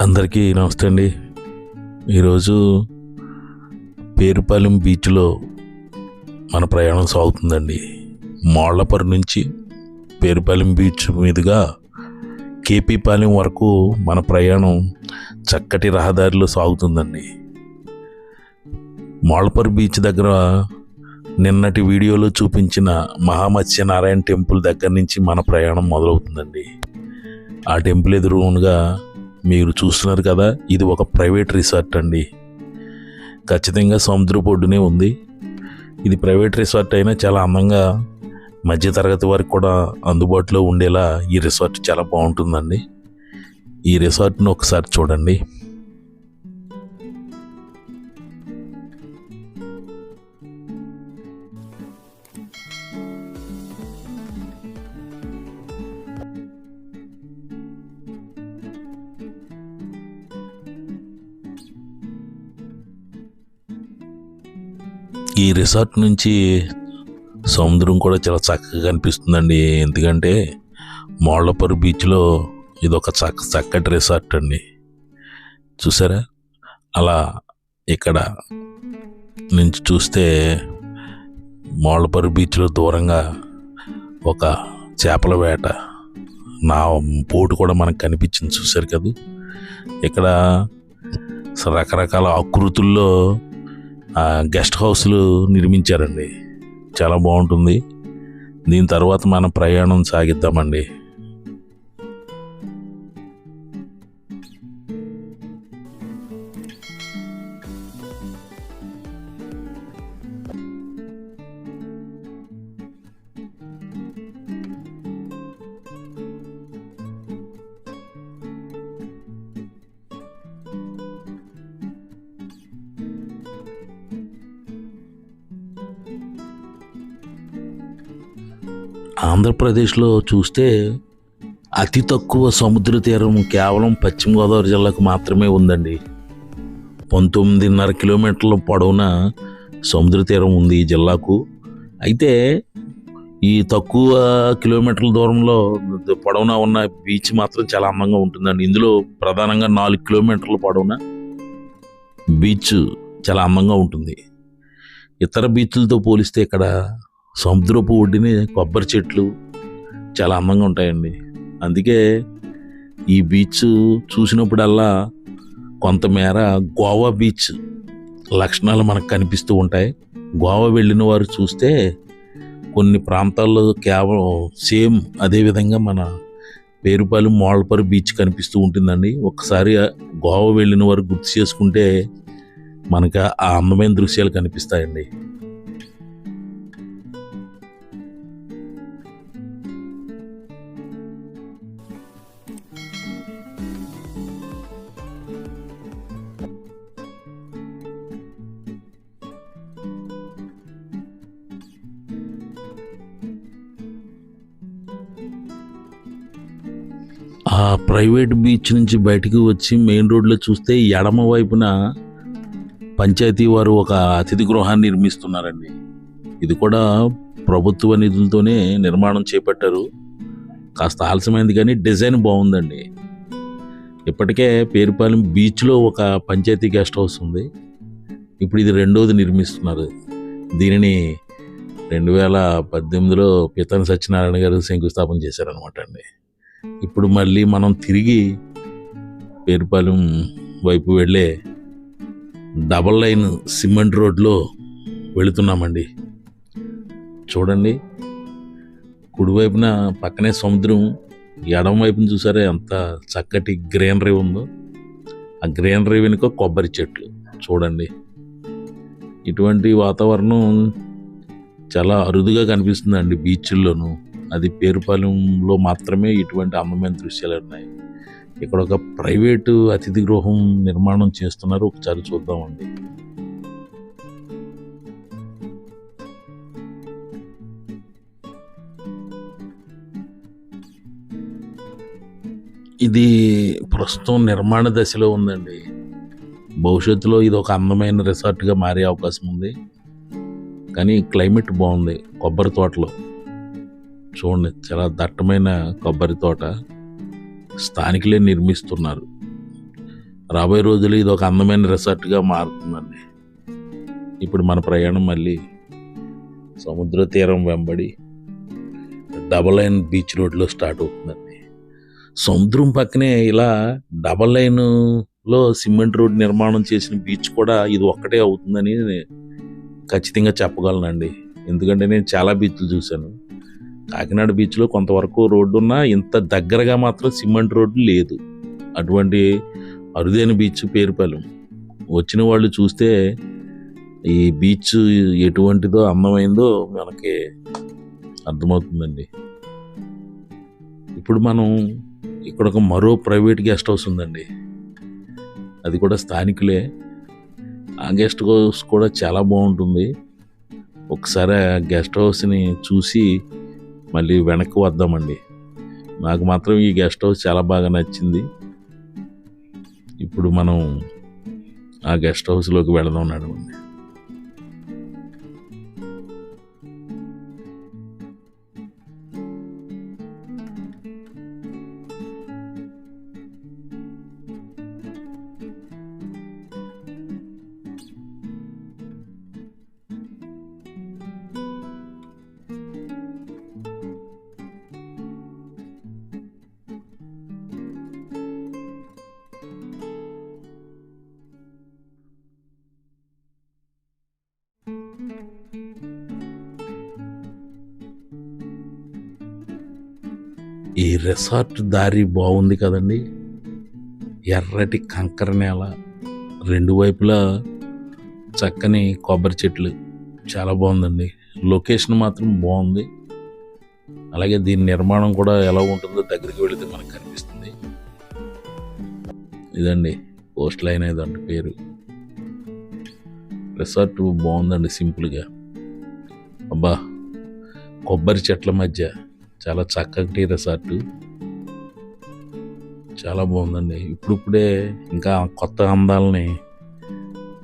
అందరికీ నమస్తే అండి. ఈరోజు పేరుపాలెం బీచ్లో మన ప్రయాణం సాగుతుందండి. మోళ్ళపరు నుంచి పేరుపాలెం బీచ్ మీదుగా కేపీపాలెం వరకు మన ప్రయాణం చక్కటి రహదారిలో సాగుతుందండి. మోళ్ళపరు బీచ్ దగ్గర నిన్నటి వీడియోలో చూపించిన మహామత్స్యనారాయణ టెంపుల్ దగ్గర నుంచి మన ప్రయాణం మొదలవుతుందండి. ఆ టెంపుల్ ఎదురుగా మీరు చూస్తున్నారు కదా ఇది ఒక ప్రైవేట్ రిసార్ట్ అండి. ఖచ్చితంగా సముద్రపు ఒడ్డునే ఉంది. ఇది ప్రైవేట్ రిసార్ట్ అయినా చాలా అందంగా మధ్యతరగతి వారికి కూడా అందుబాటులో ఉండేలా ఈ రిసార్ట్ చాలా బాగుంటుందండి. ఈ రిసార్ట్ను ఒకసారి చూడండి. ఈ రిసార్ట్ నుంచి సముద్రం కూడా చాలా చక్కగా కనిపిస్తుందండి. ఎందుకంటే మోళ్ళపరు బీచ్లో ఇది ఒక చక్క చక్కటి రిసార్ట్ అండి. చూసారా? అలా ఇక్కడ నుంచి చూస్తే మోళ్ళపరు బీచ్లో దూరంగా ఒక చేపల వేట నా బోటు కూడా మనకు కనిపించింది. చూసారు కదా? ఇక్కడ రకరకాల ఆకృతుల్లో గెస్ట్ హౌస్లు నిర్మించారండి. చాలా బాగుంటుంది. దీని తర్వాత మనం ప్రయాణం సాగిద్దామండి. ఆంధ్రప్రదేశ్లో చూస్తే అతి తక్కువ సముద్ర తీరం కేవలం పశ్చిమ గోదావరి జిల్లాకు మాత్రమే ఉందండి. పంతొమ్మిదిన్నర కిలోమీటర్ల పొడవున సముద్ర తీరం ఉంది ఈ జిల్లాకు. అయితే ఈ తక్కువ కిలోమీటర్ల దూరంలో పొడవున ఉన్న బీచ్ మాత్రం చాలా అందంగా ఉంటుందండి. ఇందులో ప్రధానంగా నాలుగు కిలోమీటర్ల పొడవున బీచ్ చాలా అందంగా ఉంటుంది. ఇతర బీచ్లతో పోలిస్తే ఇక్కడ సముద్రపు ఒడ్డుని కొబ్బరి చెట్లు చాలా అందంగా ఉంటాయండి. అందుకే ఈ బీచ్ చూసినప్పుడల్లా కొంతమేర గోవా బీచ్ లక్షణాలు మనకు కనిపిస్తూ ఉంటాయి. గోవా వెళ్ళిన వారు చూస్తే కొన్ని ప్రాంతాల్లో కేవలం సేమ్ అదే విధంగా మన పేరుపాలెం మోళ్ళపరి బీచ్ కనిపిస్తూ ఉంటుందండి. ఒకసారి గోవా వెళ్ళిన వారు గుర్తు చేసుకుంటే మనకు ఆ అందమైన దృశ్యాలు కనిపిస్తాయండి. ఆ ప్రైవేట్ బీచ్ నుంచి బయటికి వచ్చి మెయిన్ రోడ్లో చూస్తే ఎడమ వైపున పంచాయతీ వారు ఒక అతిథి గృహాన్ని నిర్మిస్తున్నారండి. ఇది కూడా ప్రభుత్వ నిధులతోనే నిర్మాణం చేపట్టారు. కాస్త ఆలస్యమైంది కానీ డిజైన్ బాగుందండి. ఇప్పటికే పేరుపాలెం బీచ్లో ఒక పంచాయతీ గెస్ట్ హౌస్ ఉంది. ఇప్పుడు ఇది రెండోది నిర్మిస్తున్నారు. దీనిని రెండు వేల పద్దెనిమిదిలో పితన్ సత్యనారాయణ గారు శంకుస్థాపన చేశారనమాట అండి. ఇప్పుడు మళ్ళీ మనం తిరిగి పేరుపాలెం వైపు వెళ్ళే డబల్ లైన్ సిమెంట్ రోడ్లో వెళుతున్నామండి. చూడండి. కుడివైపున పక్కనే సముద్రం ఎడం వైపున చూసారా ఎంత చక్కటి గ్రీనరీ ఉందో. ఆ గ్రీనరీ వెనుక కొబ్బరి చెట్లు చూడండి. ఇటువంటి వాతావరణం చాలా అరుదుగా కనిపిస్తుందండి బీచ్ల్లోనూ. అది పేరుపాలెంలో మాత్రమే ఇటువంటి అందమైన దృశ్యాలు ఉన్నాయి. ఇక్కడ ఒక ప్రైవేటు అతిథి గృహం నిర్మాణం చేస్తున్నారు. ఒకసారి చూద్దామండి. ఇది ప్రస్తుతం నిర్మాణ దశలో ఉందండి. భవిష్యత్తులో ఇది ఒక అందమైన రిసార్ట్గా మారే అవకాశం ఉంది. కానీ క్లైమేట్ బాగుంది. కొబ్బరి తోటలో. చూడండి చాలా దట్టమైన కొబ్బరి తోట స్థానికులే నిర్మిస్తున్నారు. రాబోయే రోజులు ఇది ఒక అందమైన రిసార్ట్గా మారుతుందండి. ఇప్పుడు మన ప్రయాణం మళ్ళీ సముద్ర తీరం వెంబడి డబల్ లైన్ బీచ్ రోడ్లో స్టార్ట్ అవుతుందండి. సముద్రం పక్కనే ఇలా డబల్ లైన్లో సిమెంట్ రోడ్ నిర్మాణం చేసిన బీచ్ కూడా ఇది ఒక్కటే అవుతుందని ఖచ్చితంగా చెప్పగలనండి. ఎందుకంటే నేను చాలా బీచ్లు చూశాను. కాకినాడ బీచ్లో కొంతవరకు రోడ్డు ఉన్నా ఇంత దగ్గరగా మాత్రం సిమెంట్ రోడ్డు లేదు. అటువంటి అరుదైన బీచ్ పేరుపాలెం వచ్చిన వాళ్ళు చూస్తే ఈ బీచ్ ఎటువంటిదో అందమైందో మనకి అర్థమవుతుందండి. ఇప్పుడు మనం ఇక్కడ ఒక మరో ప్రైవేట్ గెస్ట్ హౌస్ ఉందండి. అది కూడా స్థానికులే. ఆ గెస్ట్ హౌస్ కూడా చాలా బాగుంటుంది. ఒకసారి ఆ గెస్ట్ హౌస్ని చూసి మళ్ళీ వెనక్కి వద్దామండి. నాకు మాత్రం ఈ గెస్ట్ హౌస్ చాలా బాగా నచ్చింది. ఇప్పుడు మనం ఆ గెస్ట్ హౌస్లోకి వెళదాం నడవండి ఈ రిసార్ట్ దారి బాగుంది కదండి. ఎర్రటి కంకర నేల రెండు వైపులా చక్కని కొబ్బరి చెట్లు. చాలా బాగుందండి. లొకేషన్ మాత్రం బాగుంది. అలాగే దీని నిర్మాణం కూడా ఎలా ఉంటుందో దగ్గరికి వెళితే మనకు కనిపిస్తుంది. ఇదండి పోస్ట్ లైన్ ఏదండి పేరు. రిసార్ట్ బాగుందండి సింపుల్గా. అబ్బా కొబ్బరి చెట్ల మధ్య చాలా చక్కటి రిసార్ట్ చాలా బాగుందండి. ఇప్పుడిప్పుడే ఇంకా కొత్త అందాలని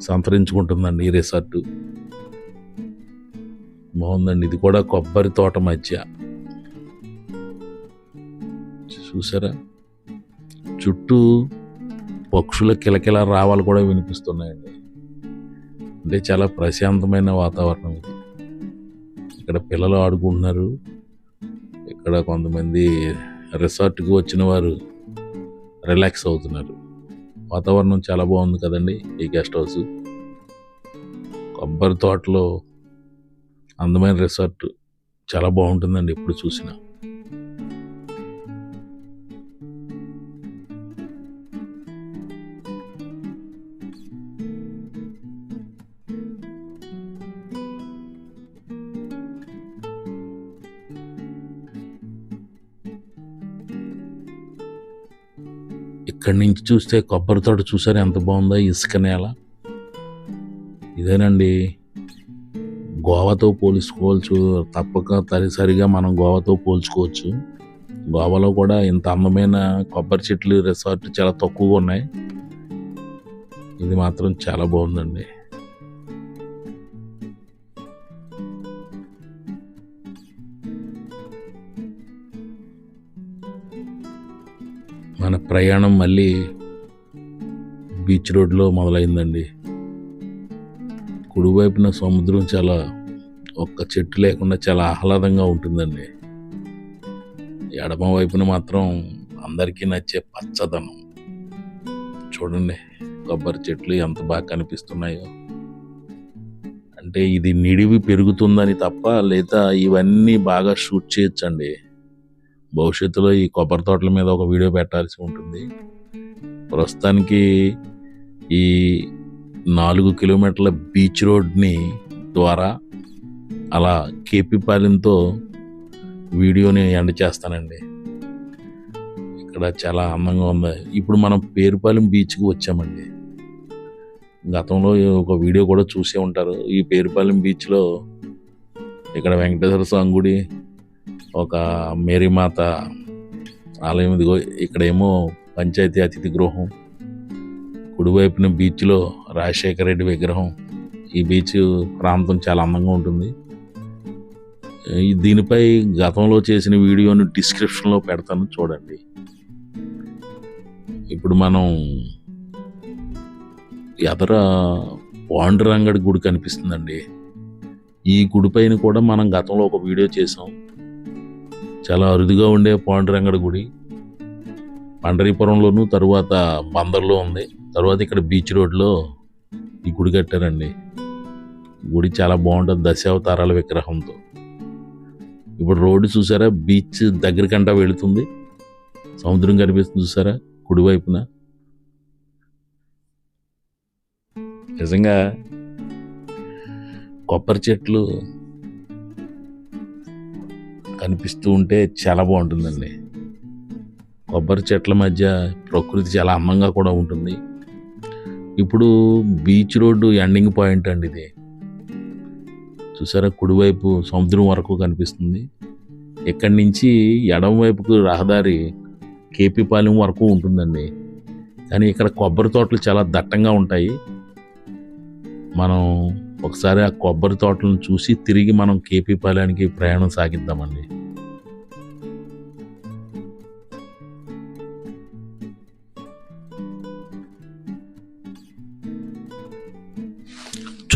సంతరించుకుంటుందండి ఈ రిసార్ట్ బాగుందండి. ఇది కూడా కొబ్బరి తోట మధ్య. చూసారా? చుట్టూ పక్షుల కిలకిల రావాలు కూడా వినిపిస్తున్నాయండి. అంటే చాలా ప్రశాంతమైన వాతావరణం ఇది. ఇక్కడ పిల్లలు ఆడుకుంటున్నారు. ఇక్కడ కొంతమంది రిసార్ట్కి వచ్చిన వారు రిలాక్స్ అవుతున్నారు. వాతావరణం చాలా బాగుంది కదండి ఈ గెస్ట్ హౌస్. కొబ్బరి తోటలో అందమైన రిసార్ట్ చాలా బాగుంటుందండి ఎప్పుడు చూసినా. ఇక్కడి నుంచి చూస్తే కొబ్బరి తోట చూసారు? ఎంత బాగుందో ఇసుక నేల. ఇదేనండి. గోవాతో పోల్చుకోవచ్చు. తప్పక తరిసరిగా మనం గోవాతో పోల్చుకోవచ్చు. గోవాలో కూడా ఇంత అందమైన కొబ్బరి చెట్లు రిసార్ట్ చాలా తక్కువగా ఉన్నాయి. ఇది మాత్రం చాలా బాగుందండి. మన ప్రయాణం మళ్ళీ బీచ్ రోడ్లో మొదలైందండి. కుడివైపున సముద్రం చాలా ఒక్క చెట్టు లేకుండా చాలా ఆహ్లాదంగా ఉంటుందండి. ఎడమ వైపున మాత్రం అందరికీ నచ్చే పచ్చదనం. చూడండి కొబ్బరి చెట్లు ఎంత బాగా కనిపిస్తున్నాయో. అంటే ఇది నిడివి పెరుగుతుందని తప్ప లేదా ఇవన్నీ బాగా షూట్ చేయొచ్చండి. భవిష్యత్తులో ఈ కొబ్బరి తోటల మీద ఒక వీడియో పెట్టాల్సి ఉంటుంది. ప్రస్తుతానికి ఈ నాలుగు కిలోమీటర్ల బీచ్ రోడ్ని ద్వారా అలా కేపీపాలెంతో వీడియోని ఎండ్ చేస్తానండి. ఇక్కడ చాలా అందంగా ఉంది. ఇప్పుడు మనం పేరుపాలెం బీచ్కి వచ్చామండి. గతంలో ఒక వీడియో కూడా చూసే ఉంటారు. ఈ పేరుపాలెం బీచ్లో ఇక్కడ వెంకటేశ్వర స్వామి గుడి ఒక మేరీమాత ఆలయం ఇదిగో ఇక్కడేమో పంచాయతీ అతిథి గృహం. కుడివైపున బీచ్లో రాజశేఖర రెడ్డి విగ్రహం. ఈ బీచ్ ప్రాంతం చాలా అందంగా ఉంటుంది. దీనిపై గతంలో చేసిన వీడియోని డిస్క్రిప్షన్లో పెడతాను చూడండి. ఇప్పుడు మనం ఎదర పాండురంగడి గుడి కనిపిస్తుందండి. ఈ గుడి పైన కూడా మనం గతంలో ఒక వీడియో చేసాం చాలా అరుదుగా ఉండే పాండురంగడ గుడి. పండరీపురంలోను తరువాత బందర్లో ఉంది. తర్వాత ఇక్కడ బీచ్ రోడ్లో ఈ గుడి కట్టారండి. గుడి చాలా బాగుంటుంది దశావతారాల విగ్రహంతో. ఇప్పుడు రోడ్డు చూసారా? బీచ్ దగ్గరికంటా వెళుతుంది. సముద్రం కనిపిస్తుంది చూసారా? కుడివైపున నిజంగా కొబ్బరి చెట్లు కనిపిస్తూ ఉంటే చాలా బాగుంటుందండి. కొబ్బరి చెట్ల మధ్య ప్రకృతి చాలా అందంగా కూడా ఉంటుంది. ఇప్పుడు బీచ్ రోడ్డు ఎండింగ్ పాయింట్ అండి ఇది. చూసారా కుడివైపు సముద్రం వరకు కనిపిస్తుంది. ఇక్కడి నుంచి ఎడం వైపుకు రహదారి కేపీపాలెం వరకు ఉంటుందండి. కానీ ఇక్కడ కొబ్బరి తోటలు చాలా దట్టంగా ఉంటాయి. మనం ఒకసారి ఆ కొబ్బరి తోటలను చూసి తిరిగి మనం కేపీపాలెనికి ప్రయాణం సాగిద్దామండి.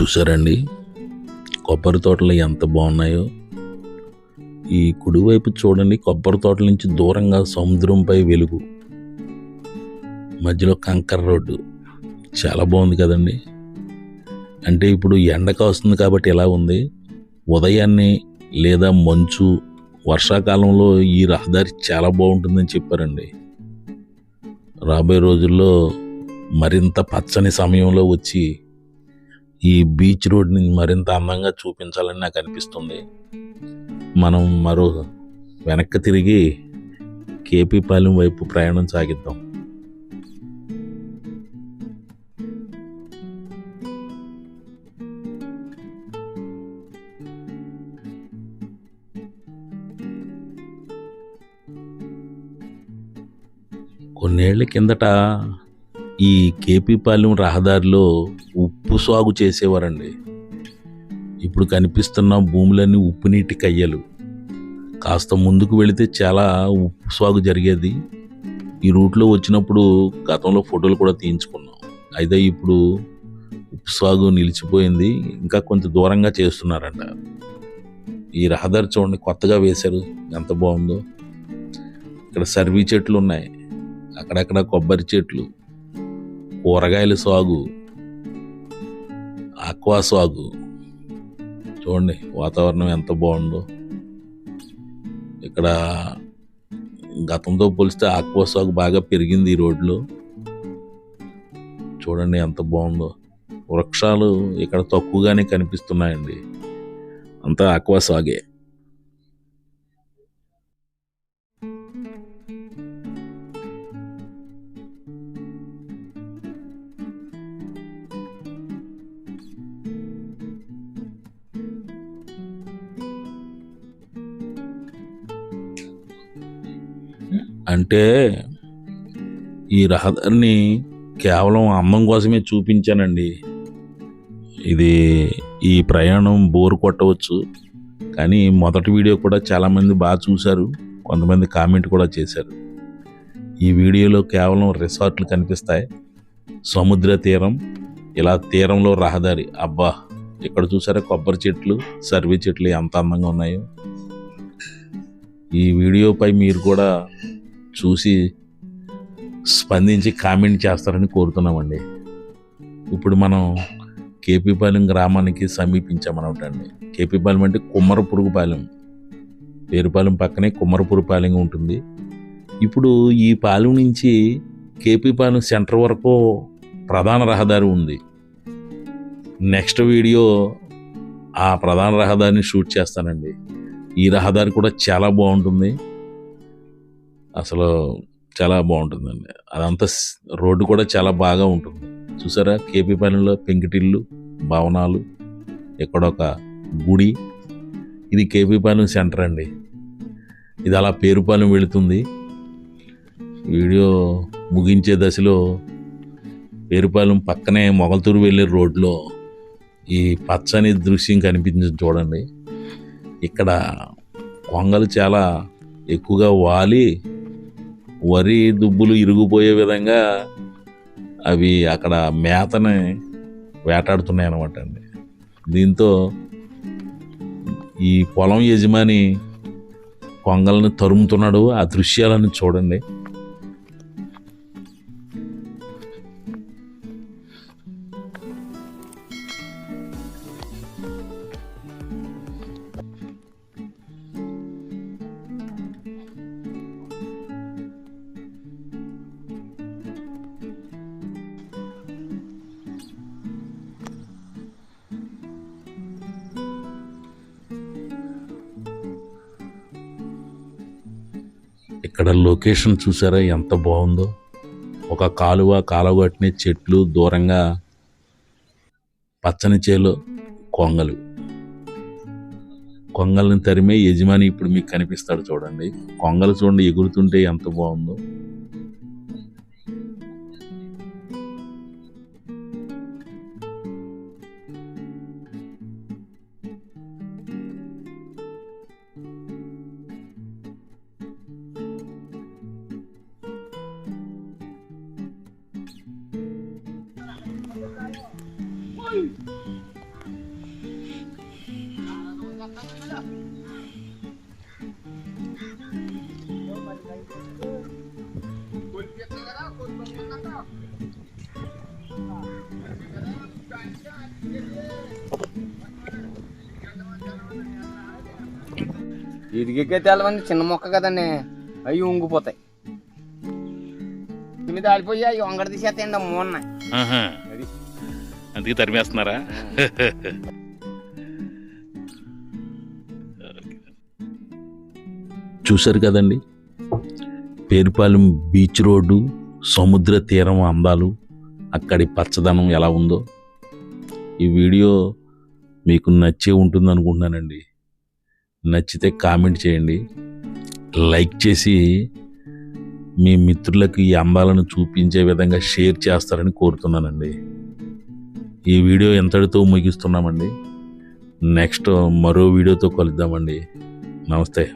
చూసారండి? కొబ్బరి తోటలు ఎంత బాగున్నాయో. ఈ కుడివైపు చూడండి కొబ్బరి తోటల నుంచి దూరంగా సముద్రంపై వెలుగు. మధ్యలో కంకర రోడ్డు. చాలా బాగుంది కదండి? అంటే ఇప్పుడు ఎండ కాస్తుంది కాబట్టి ఎలా ఉంది? ఉదయాన్నే లేదా మంచు వర్షాకాలంలో ఈ రహదారి చాలా బాగుంటుందని చెప్పారండి. రాబోయే రోజుల్లో మరింత పచ్చని సమయంలో వచ్చి ఈ బీచ్ రోడ్ని మరింత అందంగా చూపించాలని నాకు అనిపిస్తుంది. మనం మరో వెనక్కి తిరిగి కేపీపాలెం వైపు ప్రయాణం సాగిద్దాం. కొన్నేళ్ళ కిందట ఈ కేపీపాలెం రహదారిలో ఉప్పు సాగు చేసేవారండి. ఇప్పుడు కనిపిస్తున్న భూములన్నీ ఉప్పు నీటి కయ్యలు. కాస్త ముందుకు వెళితే చాలా ఉప్పు సాగు జరిగేది. ఈ రూట్లో వచ్చినప్పుడు గతంలో ఫోటోలు కూడా తీయించుకున్నాం. అయితే ఇప్పుడు ఉప్పు సాగు నిలిచిపోయింది. ఇంకా కొంచెం దూరంగా చేస్తున్నారంట. ఈ రహదారి చూడండి కొత్తగా వేశారు. ఎంత బాగుందో. ఇక్కడ సర్వీ చెట్లు ఉన్నాయి. అక్కడక్కడ కొబ్బరి చెట్లు కూరగాయల సాగు ఆక్వా సాగు. చూడండి వాతావరణం ఎంత బాగుందో. ఇక్కడ గతంతో పోలిస్తే ఆక్వా సాగు బాగా పెరిగింది ఈ రోడ్లో. చూడండి ఎంత బాగుందో. వృక్షాలు ఇక్కడ తక్కువగానే కనిపిస్తున్నాయండి. అంతా ఆక్వా సాగే. అంటే ఈ రహదారిని కేవలం అందం కోసమే చూపించానండి. ఇది ఈ ప్రయాణం బోర్ కొట్టవచ్చు. కానీ మొదటి వీడియో కూడా చాలామంది బాగా చూశారు. కొంతమంది కామెంట్ కూడా చేశారు. ఈ వీడియోలో కేవలం రిసార్ట్లు కనిపిస్తాయి. సముద్ర తీరం ఇలా తీరంలో రహదారి. అబ్బా! ఇక్కడ చూసారా కొబ్బరి చెట్లు సర్వీ చెట్లు ఎంత అందంగా ఉన్నాయో. ఈ వీడియోపై మీరు కూడా చూసి స్పందించి కామెంట్ చేస్తారని కోరుతున్నామండి. ఇప్పుడు మనం కేపీపాలెం గ్రామానికి సమీపించామనమాట అండి కేపీపాలెం అంటే కుమ్మరపురుగుపాలెం పేరుపాలెం పక్కనే కుమ్మరపురపాలెం ఉంటుంది. ఇప్పుడు ఈ పాలెం నుంచి కేపీపాలెం సెంటర్ వరకు ప్రధాన రహదారి ఉంది. నెక్స్ట్ వీడియో ఆ ప్రధాన రహదారిని షూట్ చేస్తానండి. ఈ రహదారి కూడా చాలా బాగుంటుంది. అసలు చాలా బాగుంటుందండి. అదంతా రోడ్డు కూడా చాలా బాగా ఉంటుంది. చూసారా? కేపీపాలెంలో పెంకిటిల్లు భవనాలు ఇక్కడ ఒక గుడి. ఇది కేపీపాలెం సెంటర్ అండి. ఇది అలా పేరుపాలెం వెళుతుంది. వీడియో ముగించే దశలో పేరుపాలెం పక్కనే మొగల్తూరు వెళ్ళే రోడ్లో ఈ పచ్చని దృశ్యం కనిపించింది చూడండి. ఇక్కడ కొంగలు చాలా ఎక్కువగా వాలి వరి దుబ్బులు ఇరిగిపోయే విధంగా అవి అక్కడ మేతని వేటాడుతున్నాయి అనమాట అండి. దీంతో ఈ పొలం యజమాని కొంగల్ని తరుముతున్నాడు. ఆ దృశ్యాలను చూడండి. ఇక్కడ లొకేషన్ చూసారా? ఎంత బాగుందో. ఒక కాలువ కాలువటిని చెట్లు దూరంగా పచ్చని చేలు కొంగలు. కొంగల్ని తరిమే యజమాని ఇప్పుడు మీకు కనిపిస్తాడు చూడండి. కొంగలు చూడండి ఎగురుతుంటే ఎంత బాగుందో. ఇదిగే తెలవండి చిన్న మొక్క కదండి. అవి ఉంగిపోతాయి. తిని దాడిపోయి అవి వంగడ తీసేస్తాయండి అది. అందుకే తరిమేస్తున్నారా? చూశారు కదండి? పేరుపాలెం బీచ్ రోడ్డు సముద్ర తీరం అందాలు అక్కడి పచ్చదనం ఎలా ఉందో. ఈ వీడియో మీకు నచ్చే ఉంటుంది అనుకుంటున్నానండి నచ్చితే కామెంట్ చేయండి. లైక్ చేసి మీ మిత్రులకు ఈ అందాలను చూపించే విధంగా షేర్ చేస్తారని కోరుతున్నానండి. ఈ వీడియో ఎంతటితో ముగిస్తున్నామండి? నెక్స్ట్ మరో వీడియోతో కలుద్దామండి. నమస్తే.